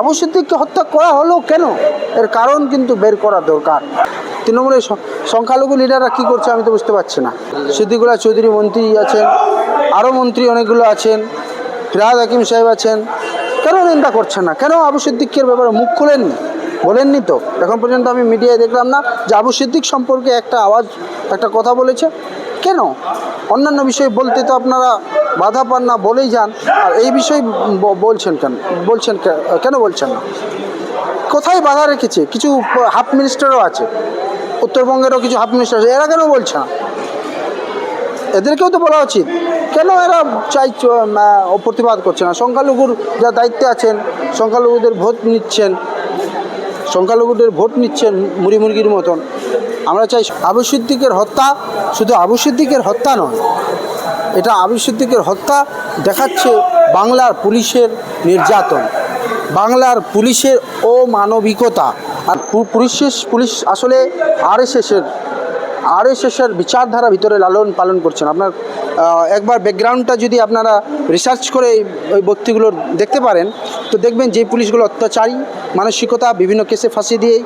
আবু সিদ্দিককে হত্যা করা হলো কেন? এর কারণ কিন্তু বের করা দরকার। তৃণমূলের সংখ্যালঘু লিডাররা কী করছে আমি তো বুঝতে পারছি না। সিদ্দিকুল্লাহ চৌধুরী মন্ত্রী আছেন আরও মন্ত্রী অনেকগুলো আছেন, ফিরাদ হাকিম সাহেব আছেন। কেন নিন্দা করছেন না? কেন আবু সিদ্দিকের ব্যাপারে মুখ খোলেননি? বলেননি তো? এখন পর্যন্ত আমি মিডিয়ায় দেখলাম না যে আবু সিদ্দিক সম্পর্কে একটা আওয়াজ, একটা কথা বলেছে। কেন? অন্যান্য বিষয় বলতে তো আপনারা বাধা পান না, বলেই যান। আর এই বিষয়ে বলছেন কেন? বলছেন কেন বলছেন না? কোথায় বাধা রেখেছে? কিছু হাফ মিনিস্টারও আছে, উত্তরবঙ্গেরও কিছু হাফ মিনিস্টার আছে, এরা কেন বলছে না? এদেরকেও তো বলা উচিত। কেন এরা চাই প্রতিবাদ করছে না? সংখ্যালঘুর যা দায়িত্বে আছেন, সংখ্যালঘুদের ভোট নিচ্ছেন, সংখ্যালঘুদের ভোট নিচ্ছেন মুড়ি মুরগির মতন। আমরা চাই আবু সিদ্দিকের হত্যা শুধু আবু সিদ্দিকের হত্যা নয়, এটা আবু সিদ্দিকের হত্যা দেখাচ্ছে বাংলার পুলিশের নির্যাতন, বাংলার পুলিশের অমানবিকতা। আর পুলিশের পুলিশ আসলে আরএসএসের আরএসএসের বিচারধারা ভিতরে লালন পালন করছেন। আপনার একবার ব্যাকগ্রাউন্ডটা যদি আপনারা রিসার্চ করে ওই ব্যক্তিগুলো দেখতে পারেন, তো দেখবেন যে পুলিশগুলো অত্যাচারী, মানসিকতা, বিভিন্ন কেসে ফাঁসিয়ে দিয়ে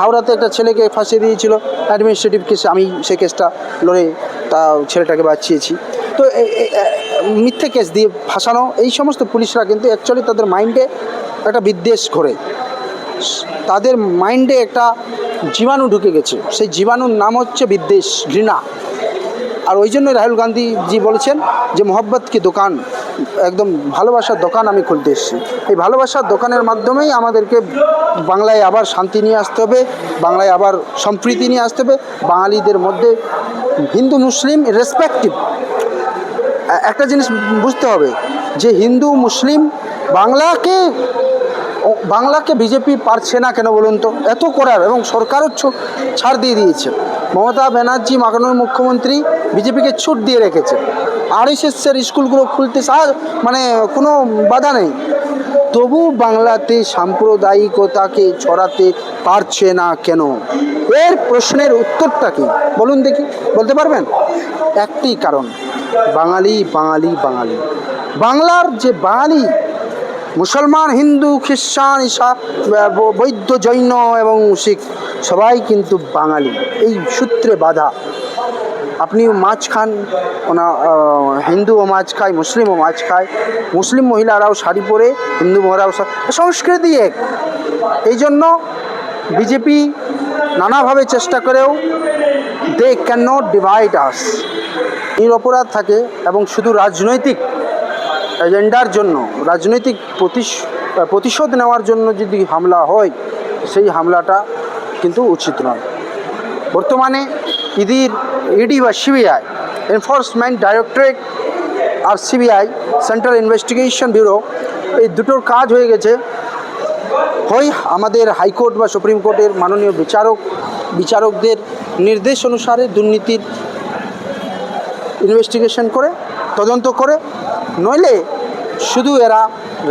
হাওড়াতে একটা ছেলেকে ফাঁসিয়ে দিয়েছিল অ্যাডমিনিস্ট্রেটিভ কেসে আমি সেই কেসটা লড়ে তা ছেলেটাকে বাঁচিয়েছি। তো মিথ্যে কেস দিয়ে ফাঁসানো, এই সমস্ত পুলিশরা কিন্তু অ্যাকচুয়ালি তাদের মাইন্ডে একটা বিদ্বেষ করে তাদের মাইন্ডে একটা জীবাণু ঢুকে গেছে। সেই জীবাণুর নাম হচ্ছে বিদ্বেষ, ঘৃণা। আর ওই জন্যই রাহুল গান্ধীজি বলেছেন যে, মোহব্বত কি দোকান? একদম ভালোবাসার দোকান আমি খুলতে এসেছি। এই ভালোবাসার দোকানের মাধ্যমেই আমাদেরকে বাংলায় আবার শান্তি নিয়ে আসতে হবে, বাংলায় আবার সম্প্রীতি নিয়ে আসতে হবে। বাঙালিদের মধ্যে হিন্দু, মুসলিম রেসপেক্টিভ একটা জিনিস বুঝতে হবে যে, হিন্দু, মুসলিম বাংলাকে বাংলাকে বিজেপি পারছে না কেন বলুন তো? এত করার এবং সরকারও ছাড় দিয়ে দিয়েছে। মমতা ব্যানার্জি মাকানোর মুখ্যমন্ত্রী বিজেপিকে ছুট দিয়ে রেখেছে। আর এর স্কুলগুলো খুলতে মানে কোনো বাধা নেই। তবু বাংলাতে সাম্প্রদায়িকতাকে ছড়াতে পারছে না কেন? এর প্রশ্নের উত্তরটা কি? বলুন দেখি, বলতে পারবেন? একটি কারণ, বাঙালি বাঙালি বাঙালি। বাংলার যে বাঙালি মুসলমান, হিন্দু খ্রিস্টান ঈশা, ব- বৌদ্ধ, জৈন এবং শিখ, সবাই কিন্তু বাঙালি। এই সূত্রে বাধা। আপনিও মাছ খান, ওনা হিন্দুও মাছ খায়, মুসলিমও মাছ খায়। মুসলিম মহিলারাও শাড়ি পরে, হিন্দু মহিলারাও সংস্কৃতি এক। এই জন্য বিজেপি নানাভাবে চেষ্টা করেও they can not divide us নিরপরাধ থাকে এবং শুধু রাজনৈতিক এজেন্ডার জন্য, রাজনৈতিক প্রতিশ- প্রতিশোধ নেওয়ার জন্য যদি হামলা হয়, সেই হামলাটা কিন্তু উচিত নয়। বর্তমানে ইদির ইডি বা সিবিআই, এনফোর্সমেন্ট ডাইরেক্টরেট আর সিবিআই, সেন্ট্রাল ইনভেস্টিগেশন ব্যুরো, এই দুটোর কাজ হয়ে গেছে। হয় আমাদের হাইকোর্ট বা সুপ্রিম কোর্টের মাননীয় বিচারক, বিচারকদের নির্দেশ অনুসারে দুর্নীতির ইনভেস্টিগেশন করে, তদন্ত করে নইলে শুধু এরা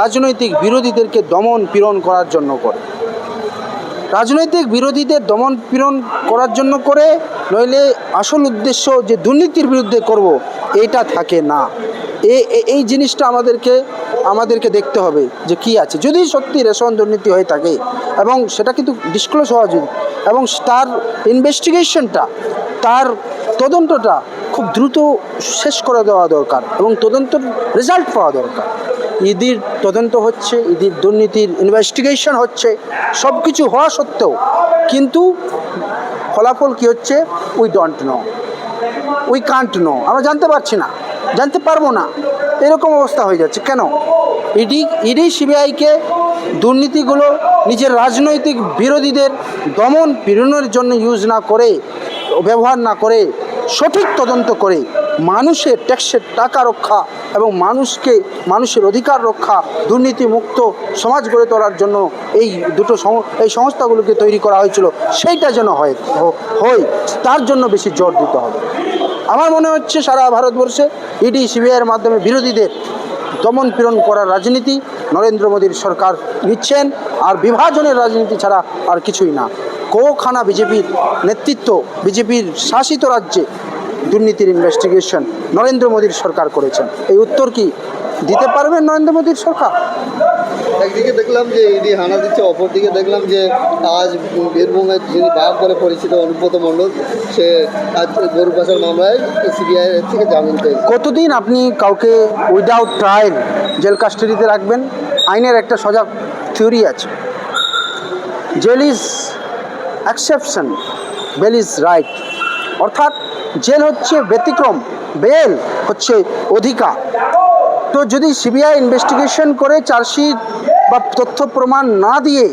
রাজনৈতিক বিরোধীদেরকে দমন পীড়ন করার জন্য করে। রাজনৈতিক বিরোধীদের দমন পীড়ন করার জন্য করে, নইলে আসল উদ্দেশ্য যে দুর্নীতির বিরুদ্ধে করব, এটা থাকে না। এই জিনিসটা আমাদেরকে আমাদেরকে দেখতে হবে যে কি আছে। যদি সত্যি রেশন দুর্নীতি হয়ে থাকে এবং সেটা কিন্তু ডিসক্লোজ হওয়া উচিত, এবং তার ইনভেস্টিগেশনটা তার তদন্তটা খুব দ্রুত শেষ করে দেওয়া দরকার এবং তদন্তর রেজাল্ট পাওয়া দরকার। ইদির তদন্ত হচ্ছে ইদির দুর্নীতির ইনভেস্টিগেশন হচ্ছে সব কিছু হওয়া সত্ত্বেও কিন্তু ফলাফল কি হচ্ছে? We don't know we can't know আমরা জানতে পারছি না। জানতে পারব না। এরকম অবস্থা হয়ে যাচ্ছে। কেন? ইডি ইডি সিবিআইকে দুর্নীতিগুলো নিজের রাজনৈতিক বিরোধীদের দমন পীড়নের জন্য ইউজ না করে, ব্যবহার না করে সঠিক তদন্ত করে মানুষের ট্যাক্সের টাকা রক্ষা এবং মানুষকে, মানুষের অধিকার রক্ষা, দুর্নীতিমুক্ত সমাজ গড়ে তোলার জন্য এই দুটো এই সংস্থাগুলোকে তৈরি করা হয়েছিল। সেইটা যেন হয় হয় তার জন্য বেশি জোর দিতে হবে। আমার মনে হচ্ছে সারা ভারতবর্ষে ইডি সিবিআইয়ের মাধ্যমে বিরোধীদের দমন পীড়ন করার রাজনীতি নরেন্দ্র মোদীর সরকার নিচ্ছেন, আর বিভাজনের রাজনীতি ছাড়া আর কিছুই না। কোখানা বিজেপির নেতৃত্ব বিজেপির শাসিত রাজ্যে দুর্নীতির ইনভেস্টিগেশন নরেন্দ্র মোদীর সরকার করেছেন। এই উত্তর কি দিতে পারবেন নরেন্দ্র মোদীর সরকার? একদিকে দেখলাম যে ইডি হানা দিচ্ছে অপরদিকে দেখলাম যে আজ বীরভূমের যিনি বাঘ বলে পরিচিত অনুব্রত মণ্ডল সে আজ গরু পাচার মামলায় সিবিআই থেকে জামিন পেয়েছে। কতদিন আপনি কাউকে উইদাউট ট্রায়াল জেল কাস্টাডিতে রাখবেন? আইনের একটা সজাগ থিওরি আছে। Jail is exception bail is right অর্থাৎ জেল হচ্ছে ব্যতিক্রম, বেল হচ্ছে অধিকার তো যদি সিবিআই ইনভেস্টিগেশন করে চার্জশিট বা তথ্য প্রমাণ না দিয়ে,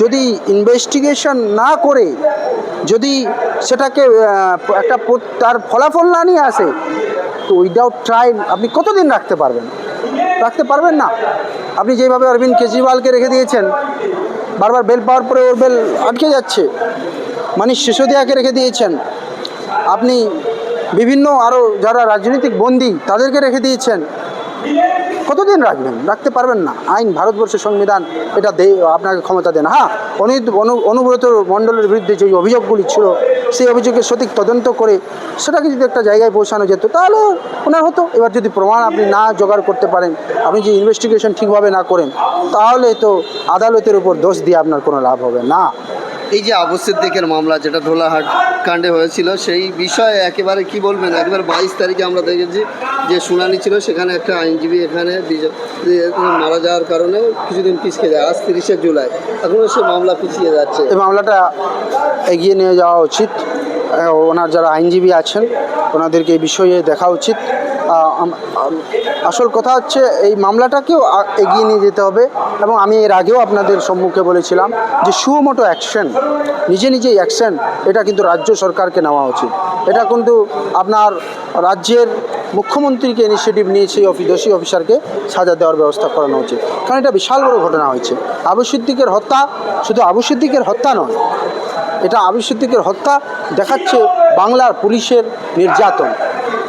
যদি ইনভেস্টিগেশন না করে, যদি সেটাকে একটা তার ফলাফল না নিয়ে আসে, তো উইদাউট ট্রায়াল আপনি কতদিন রাখতে পারবেন? রাখতে পারবেন না। আপনি যেভাবে অরবিন্দ কেজরিওয়ালকে রেখে দিয়েছেন বারবার বেল পাওয়ার পরে ওর বেল আটকে যাচ্ছে। মানে শিশুদিয়াকে রেখে দিয়েছেন। আপনি বিভিন্ন আরও যারা রাজনৈতিক বন্দী তাদেরকে রেখে দিয়েছেন। কতদিন রাখবেন? রাখতে পারবেন না। আইন ভারতবর্ষের সংবিধান এটা দে আপনাকে ক্ষমতা দেন হ্যাঁ অনু অনু- অনুব্রত মণ্ডলের বিরুদ্ধে যে অভিযোগগুলি ছিল, সেই অভিযোগের সঠিক তদন্ত করে সেটাকে যদি একটা জায়গায় পৌঁছানো যেত, তাহলে ওনার হতো। এবার যদি প্রমাণ আপনি না জোগাড় করতে পারেন, আপনি যে ইনভেস্টিগেশন ঠিকভাবে না করেন, তাহলে তো আদালতের উপর দোষ দিয়ে আপনার কোনো লাভ হবে না। এই যে আবু সিদ্দিকের মামলা যেটা ঢোলাহাট কাণ্ডে হয়েছিল, সেই বিষয়ে একেবারে কি বলবেন? একবার বাইশ তারিখে আমরা দেখেছি যে শুনানি ছিল, সেখানে একটা আইনজীবী এখানে মারা যাওয়ার কারণে কিছুদিন পিছিয়ে যায়। আজ তিরিশে জুলাই। এখনও সে মামলা পিছিয়ে যাচ্ছে। এই মামলাটা এগিয়ে নিয়ে যাওয়া উচিত। ওনার যারা আইনজীবী আছেন, ওনাদেরকে এই বিষয়ে দেখা উচিত। আসল কথা হচ্ছে এই মামলাটাকেও এগিয়ে নিয়ে যেতে হবে এবং আমি এর আগেও আপনাদের সম্মুখে বলেছিলাম যে সুমোটো অ্যাকশন, নিজে নিজেই অ্যাকশন, এটা কিন্তু রাজ্য সরকারকে নেওয়া উচিত। এটা কিন্তু আপনার রাজ্যের মুখ্যমন্ত্রীকে ইনিশিয়েটিভ নিয়ে সেই অফি দোষী অফিসারকে সাজা দেওয়ার ব্যবস্থা করানো উচিত। কারণ এটা বিশাল বড় ঘটনা হয়েছে। আবু সিদ্দিকের হত্যা শুধু আবু সিদ্দিকের হত্যা নয়, এটা আবু সিদ্দিকের হত্যা দেখাচ্ছে বাংলার পুলিশের নির্যাতন।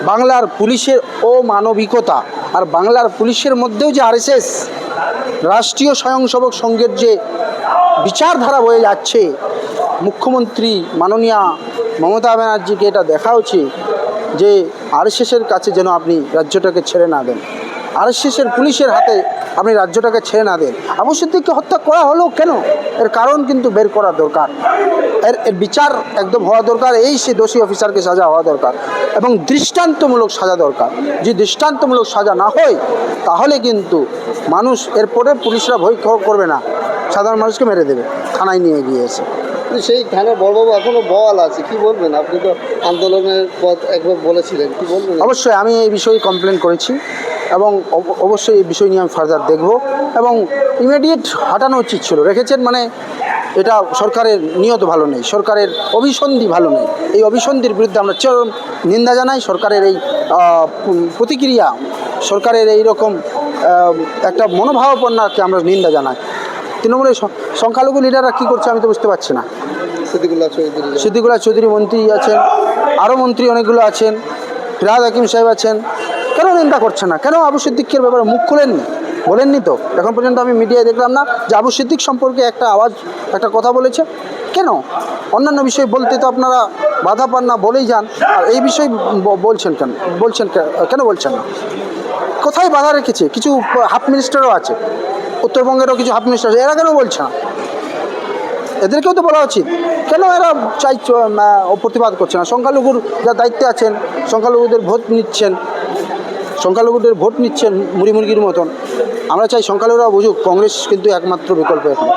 বাংলার পুলিশের অমানবিকতা আর বাংলার পুলিশের মধ্যেও যে আরএসএস, রাষ্ট্রীয় স্বয়ংসেবক সংঘের যে বিচারধারা বয়ে যাচ্ছে, মুখ্যমন্ত্রী মাননীয়া মমতা ব্যানার্জিকে এটা দেখা উচিত যে আরএসএসের কাছে যেন আপনি রাজ্যটাকে ছেড়ে না দেন। আরএসএসের পুলিশের হাতে আপনি রাজ্যটাকে ছেড়ে না দেন। আবু সিদ্দিককে হত্যা করা হলো কেন? এর কারণ কিন্তু বের করা দরকার। এর এর বিচার একদম হওয়া দরকার, এই সে দোষী অফিসারকে সাজা হওয়া দরকার। এবং দৃষ্টান্তমূলক সাজা দরকার। যদি দৃষ্টান্তমূলক সাজা না হয়, তাহলে কিন্তু মানুষ এরপরে পুলিশরা ভয় করবে না। সাধারণ মানুষকে মেরে দেবে, থানায় নিয়ে গিয়েছে। কিন্তু সেই থানার বড়বাবু এখনও বল আছে, কি বলবেন? আপনি তো আন্দোলনের পথ একবার বলেছিলেন, কি বলবেন? অবশ্যই আমি এই বিষয়ে কমপ্লেন করেছি এবং অব- অবশ্যই এই বিষয় নিয়ে আমি ফার্দার দেখব এবং ইমিডিয়েট হাঁটানো উচিত ছিল। রেখেছেন মানে এটা সরকারের নিয়ত ভালো নেই, সরকারের অভিসন্ধি ভালো নেই। এই অভিসন্ধির বিরুদ্ধে আমরা চরম নিন্দা জানাই, সরকারের এই প্রতিক্রিয়া, সরকারের এই রকম একটা মনোভাবাপন্নাকে আমরা নিন্দা জানাই। তৃণমূলের সংখ্যালঘু লিডাররা কী করছে আমি তো বুঝতে পারছি না। সিদ্দিকুল্লাহ চৌধুরী মন্ত্রী আছেন আরও মন্ত্রী অনেকগুলো আছেন ফিরাদ হাকিম সাহেব আছেন। কেন নিন্দা করছে না? কেন আবু সিদ্দিকের ব্যাপারে মুখ খুলেননি? বলেননি তো। এখন পর্যন্ত আমি মিডিয়ায় দেখলাম না যে আবু সিদ্দিক সম্পর্কে একটা আওয়াজ একটা কথা বলেছে। কেন? অন্যান্য বিষয় বলতে তো আপনারা বাধা পান না বলেই যান। আর এই বিষয় বলছেন কেন? বলছেন কেন বলছেন না? কোথায় বাধা রেখেছে? কিছু হাফ মিনিস্টারও আছে। উত্তরবঙ্গেরও কিছু হাফ মিনিস্টার এরা কেন বলছে না? এদেরকেও তো বলা উচিত। কেন এরা চাই প্রতিবাদ করছে না? সংখ্যালঘুর যা দায়িত্বে আছেন, সংখ্যালঘুদের ভোট নিচ্ছেন, সংখ্যালঘুদের ভোট নিচ্ছেন মুড়ি মুরগির মতন। আমরা চাই সংখ্যালঘুরা বুঝুক, কংগ্রেস কিন্তু একমাত্র বিকল্প এখন।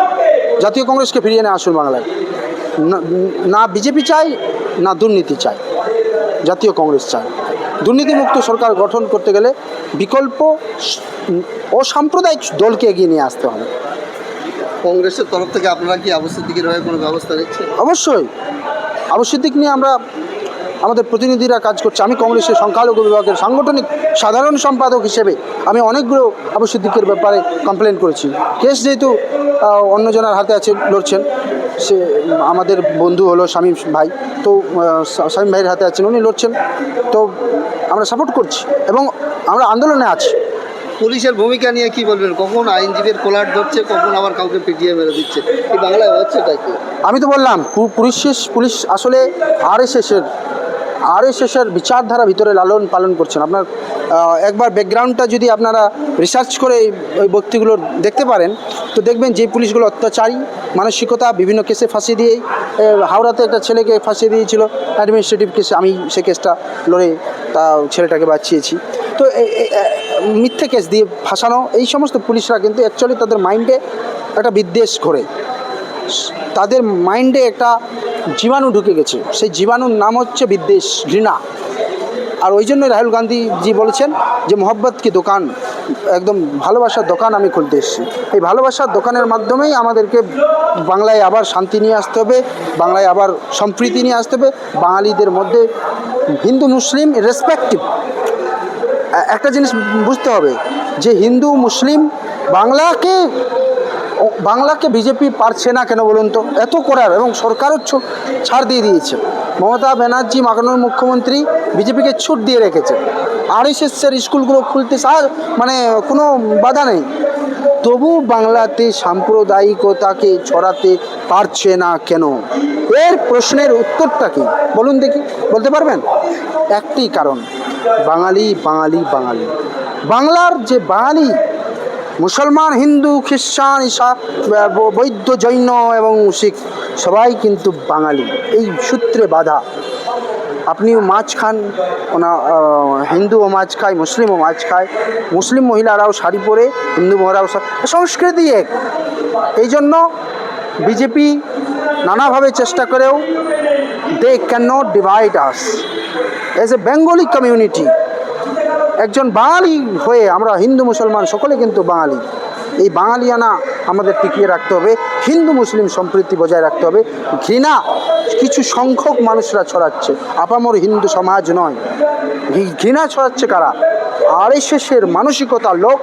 জাতীয় কংগ্রেসকে ফিরিয়ে নিয়ে আসুন বাংলায়। না- না বিজেপি চাই না দুর্নীতি চাই জাতীয় কংগ্রেস চায়। দুর্নীতিমুক্ত সরকার গঠন করতে গেলে বিকল্প ও অসাম্প্রদায়িক দলকে এগিয়ে নিয়ে আসতে হবে। কংগ্রেসের তরফ থেকে আপনারা কি আবু সিদ্দিকের হয়ে কোনো ব্যবস্থা নিচ্ছেন? অবশ্যই। আবু দিক নিয়ে আমরা আমাদের প্রতিনিধিরা কাজ করছে। আমি কংগ্রেসের সংখ্যালঘু বিভাগের সাংগঠনিক সাধারণ সম্পাদক হিসেবে আমি অনেকগুলো আবু সিদ্দিকের ব্যাপারে কমপ্লেন করেছি। কেস যেহেতু অন্যজনের হাতে আছে লড়ছেন। সে আমাদের বন্ধু হলো শামীম ভাই। তো শামীম ভাইয়ের হাতে আছেন উনি লড়ছেন। তো আমরা সাপোর্ট করছি এবং আমরা আন্দোলনে আছি। পুলিশের ভূমিকা নিয়ে কি বলবেন? কখন আইনজীবীর কোলার ধরছে কখন আবার কাউকে পিটিয়ে মেরে দিচ্ছে? এই বাংলায় হচ্ছে তাই আমি তো বললাম পু- পুলিশের পুলিশ আসলে আর এস এসের বিচারধারা ভিতরে লালন পালন করছেন। আপনার একবার ব্যাকগ্রাউন্ডটা যদি আপনারা রিসার্চ করে ওই ব্যক্তিগুলো দেখতে পারেন, তো দেখবেন যে পুলিশগুলো অত্যাচারী, মানসিকতা, বিভিন্ন কেসে ফাঁসি দিয়েই হাওড়াতে একটা ছেলেকে ফাঁসিয়ে দিয়েছিল অ্যাডমিনিস্ট্রেটিভ কেসে আমি সে কেসটা লড়ে তা ছেলেটাকে বাঁচিয়েছি। তো মিথ্যে কেস দিয়ে ফাঁসানো, এই সমস্ত পুলিশরা কিন্তু অ্যাকচুয়ালি তাদের মাইন্ডে একটা বিদ্বেষ করে তাদের মাইন্ডে একটা জীবাণু ঢুকে গেছে। সেই জীবাণুর নাম হচ্ছে বিদ্বেষ, ঘৃণা। আর ওই জন্য রাহুল গান্ধীজি বলেছেন যে, মোহব্বত কি দোকান? একদম ভালোবাসার দোকান আমি খুলতে এসেছি। এই ভালোবাসার দোকানের মাধ্যমেই আমাদেরকে বাংলায় আবার শান্তি নিয়ে আসতে হবে, বাংলায় আবার সম্প্রীতি নিয়ে আসতে হবে। বাঙালিদের মধ্যে হিন্দু, মুসলিম রেসপেক্টিভ একটা জিনিস বুঝতে হবে যে, হিন্দু, মুসলিম বাংলাকে বাংলাকে বিজেপি পারছে না কেন বলুন তো? এত করার এবং সরকারও ছাড় দিয়ে দিয়েছে। মমতা ব্যানার্জি মাগানোর মুখ্যমন্ত্রী বিজেপিকে ছুট দিয়ে রেখেছে। আর এস এসের স্কুলগুলো খুলতে সাহায্য মানে কোনো বাধা নেই। তবু বাংলাতে সাম্প্রদায়িকতাকে ছড়াতে পারছে না কেন? এর প্রশ্নের উত্তরটা কি? বলুন দেখি, বলতে পারবেন? একটি কারণ, বাঙালি বাঙালি বাঙালি। বাংলার যে বাঙালি মুসলমান, হিন্দু খ্রিস্টান ঈশা বৈদ্য, জৈন এবং শিখ, সবাই কিন্তু বাঙালি। এই সূত্রে বাধা। আপনিও মাছ খান, ওনা হিন্দুও মাছ খায়, মুসলিমও মাছ খায়। মুসলিম মহিলারাও শাড়ি পরে, হিন্দু মহিলারাও সংস্কৃতি এক। এই জন্য বিজেপি নানাভাবে চেষ্টা করেও they can not divide us as a Bengali community একজন বাঙালি হয়ে আমরা হিন্দু মুসলমান সকলে কিন্তু বাঙালি। এই বাঙালিয়ানা আমাদের টিকিয়ে রাখতে হবে, হিন্দু মুসলিম সম্প্রীতি বজায় রাখতে হবে। ঘৃণা কিছু সংখ্যক মানুষরা ছড়াচ্ছে, আপামর হিন্দু সমাজ নয়। ঘৃণা ছড়াচ্ছে কারা? আর এসের মানসিকতা লোক